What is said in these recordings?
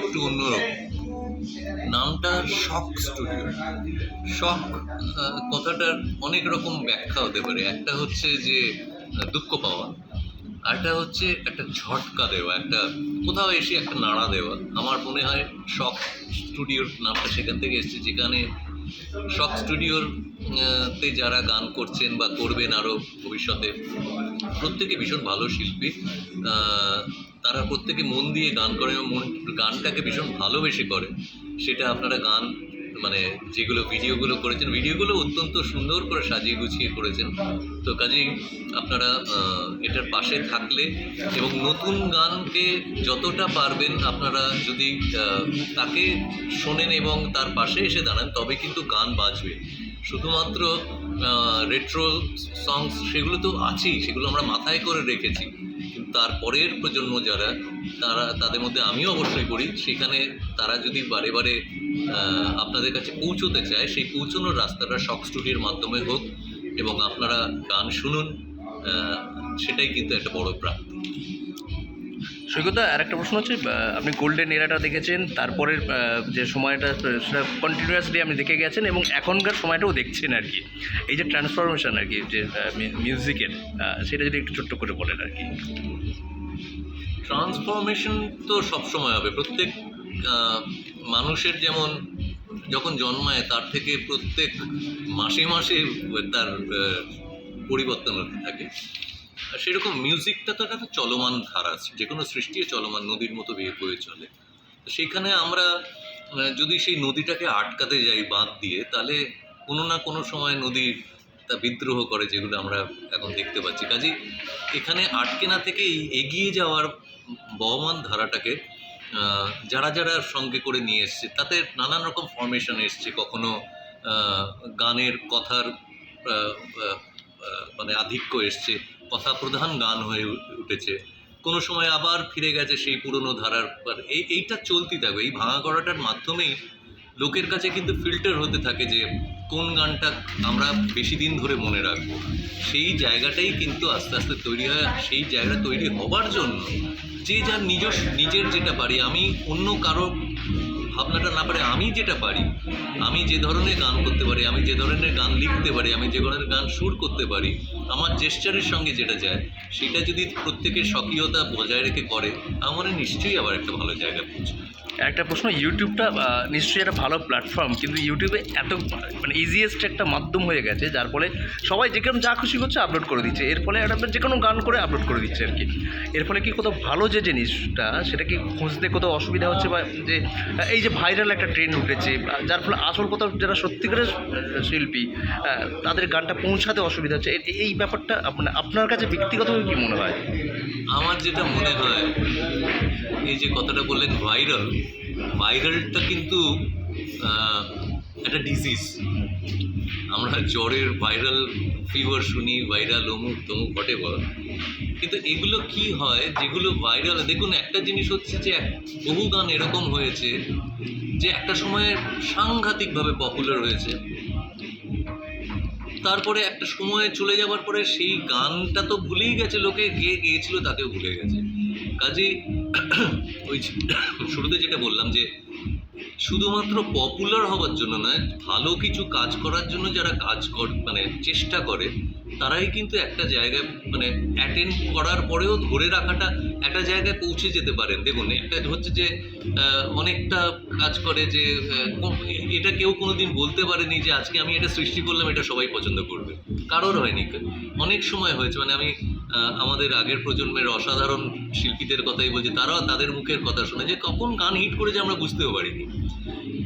একটু অন্যরকম। নামটা শখ স্টুডিও। শখ কথাটার অনেক রকম ব্যাখ্যা হতে পারে। একটা হচ্ছে যে দুঃখ পাওয়া আরটা হচ্ছে একটা ঝটকা দেওয়া, একটা কোথাও এসে একটা নাড়া দেওয়া। আমার মনে হয় শখ স্টুডিওর নামটা সেখান থেকে এসেছে, যেখানে শখ স্টুডিওর তে যারা গান করছেন বা করবেন আরও ভবিষ্যতে, প্রত্যেকে ভীষণ ভালো শিল্পী। তারা প্রত্যেকে মন দিয়ে গান করে এবং মন, গানটাকে ভীষণ ভালোবেসে করে। সেটা আপনারা গান মানে যেগুলো ভিডিওগুলো করেছেন, ভিডিওগুলো অত্যন্ত সুন্দর করে সাজিয়ে গুছিয়ে করেছেন। তো কাজেই আপনারা এটার পাশে থাকলে এবং নতুন গানকে যতটা পারবেন আপনারা যদি তাকে শোনেন এবং তার পাশে এসে দাঁড়ান, তবে কিন্তু গান বাজবে। শুধুমাত্র রেট্রো সংস সেগুলো তো আছেই, সেগুলো আমরা মাথায় করে রেখেছি। তারপরের প্রজন্ম যারা, তারা, তাদের মধ্যে আমিও অবশ্যই করি সেখানে তারা যদি বারে বারে আপনাদের কাছে পৌঁছতে চায়, সেই পৌঁছানোর রাস্তাটা শখ স্টুডির মাধ্যমে হোক এবং আপনারা গান শুনুন সেটাই কিন্তু একটা বড় প্রাপ্তি। সৈকতা আর একটা প্রশ্ন হচ্ছে আপনি গোল্ডেন এরাটা দেখেছেন, তারপরের যে সময়টা সেটা কন্টিনিউয়াসলি আপনি দেখে গেছেন এবং এখনকার সময়টাও দেখছেন আর কি। এই যে ট্রান্সফরমেশন আর কি, যে মিউজিকের সেটা যদি একটু ছোট্ট করে বলেন আর কি। ট্রান্সফরমেশন তো সবসময় হবে। প্রত্যেক মানুষের যেমন যখন জন্মায়, তার থেকে প্রত্যেক মাসে মাসে তার পরিবর্তন হতে থাকে। সেরকম মিউজিকটা তো একটা চলমান ধারা যে কোনো সৃষ্টি চলমান নদীর মতো বেয়ে বয়ে চলে। সেখানে আমরা যদি সেই নদীটাকে আটকাতে যাই বাঁধ দিয়ে, তাহলে কোনো না কোনো সময় নদী তা বিদ্রোহ করে যেগুলো আমরা এখন দেখতে পাচ্ছি। কাজেই এখানে আটকে না থেকে এগিয়ে যাওয়ার বহমান ধারাটাকে যারা যারা সঙ্গে করে নিয়ে এসছে, তাতে নানান রকম ফরমেশন এসছে। কখনো গানের কথার মানে আধিক্য এসছে। কথা প্রধান গান হয়ে উঠেছে। কোনো সময় আবার ফিরে গেছে সেই পুরনো ধারার পর। এই, এইটা চলতি থাকবে এই ভাঙা করাটার মাধ্যমেই লোকের কাছে কিন্তু ফিল্টার হতে থাকে যে কোন গানটা আমরা বেশি দিন ধরে মনে রাখব। সেই জায়গাটাই কিন্তু আস্তে আস্তে তৈরি হয় সেই জায়গা তৈরি হবার জন্য যে যার নিজস্ব, নিজের যেটা পারি আমি অন্য কারও ভাবনাটা না পারে আমি যেটা পারি, আমি যে ধরনের গান করতে পারি, আমি যে ধরনের গান লিখতে পারি, আমি যে ধরনের গান সুর করতে পারি, আমার জেস্টারের সঙ্গে যেটা যায়, সেটা যদি প্রত্যেকের স্বকীয়তা বজায় রেখে করে আমার নিশ্চয়ই আবার একটা ভালো জায়গা পৌঁছবে। একটা প্রশ্ন ইউটিউবটা নিশ্চয়ই একটা ভালো প্ল্যাটফর্ম কিন্তু ইউটিউবে এত মানে ইজিয়েস্ট একটা মাধ্যম হয়ে গেছে, যার ফলে সবাই যে কোনো যা খুশি করছে আপলোড করে দিচ্ছে। এর ফলে একটা যে কোনো গান করে আপলোড করে দিচ্ছে আর কি। এর ফলে কি কোথাও ভালো যে জিনিসটা, সেটা কি খুঁজতে কোথাও অসুবিধা হচ্ছে বা যে, এই যে ভাইরাল একটা ট্রেন্ড উঠেছে যার ফলে আসল কোথাও যারা সত্যিকারের শিল্পী তাদের গানটা পৌঁছাতে অসুবিধা হচ্ছে। এই ব্যাপারটা মানে আপনার কাছে ব্যক্তিগতভাবে কি মনে হয়? আমার যেটা মনে হয় এই যে কথাটা বললেন ভাইরাল ভাইরালটা কিন্তু একটা ডিজিজ আমরা জ্বরের ভাইরাল ফিভার শুনি ভাইরাল অমুক তমুক ঘটে বল কিন্তু এগুলো কি হয়? যেগুলো ভাইরাল দেখুন, একটা জিনিস হচ্ছে যে বহু গান এরকম হয়েছে যে, একটা সময়ে সাংঘাতিকভাবে পপুলার হয়েছে। তারপরে একটা সময় চলে যাওয়ার পরে সেই গানটা তো ভুলেই গেছে, লোকে কে গিয়েছিল তাকেও ভুলে গেছে। কাজেই ওই শুরুতে যেটা বললাম যে, শুধুমাত্র পপুলার হওয়ার জন্য নয়, ভালো কিছু কাজ করার জন্য যারা কাজ কর মানে চেষ্টা করে, তারাই কিন্তু একটা জায়গায় মানে অ্যাটেন্ড করার পরেও ধরে রাখাটা একটা জায়গায় পৌঁছে যেতে পারেন। দেখুন, একটা হচ্ছে যে অনেকটা কাজ করে যে এটা কেউ কোনোদিন বলতে পারেনি যে, আজকে আমি এটা সৃষ্টি করলাম, এটা সবাই পছন্দ করবে। কারোর হয়নি। অনেক সময় হয়েছে মানে আমি আমাদের আগের প্রজন্মের অসাধারণ শিল্পীদের কথাই বলছি, তারাও তাদের মুখের কথা শুনে যে কখন গান হিট করেছে আমরা বুঝতেও পারিনি।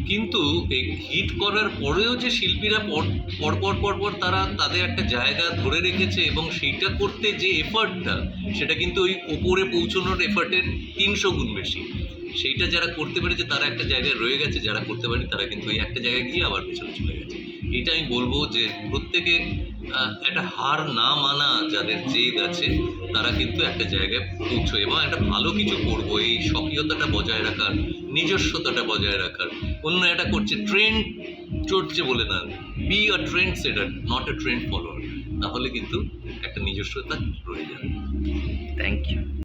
কিন্তু এই হিট করার পরেও যে শিল্পীরা পর- পরপর পরপর তারা তাদের একটা জায়গা ধরে রেখেছে এবং সেইটা করতে যে এফার্টটা, সেটা কিন্তু ওই ওপরে পৌঁছানোর এফার্টের তিনশো গুণ বেশি। সেইটা যারা করতে পেরেছে তারা একটা জায়গায় রয়ে গেছে, যারা করতে পারেনি তারা কিন্তু ওই একটা জায়গায় গিয়ে আবার পেছনে চলে গেছে। এটা আমি বলব যে প্রত্যেকে একটা হার না মানা যাদের জেদ আছে, তারা কিন্তু একটা জায়গায় পৌঁছয় এবং একটা ভালো কিছু করব। এই স্বকীয়তাটা বজায় রাখার, নিজস্বতাটা বজায় রাখার। অন্য একটা করছে ট্রেন্ড চড়ছে বলে না। Be a trend setter not a trend follower তাহলে কিন্তু একটা নিজস্বতা রয়ে যাবে। Thank you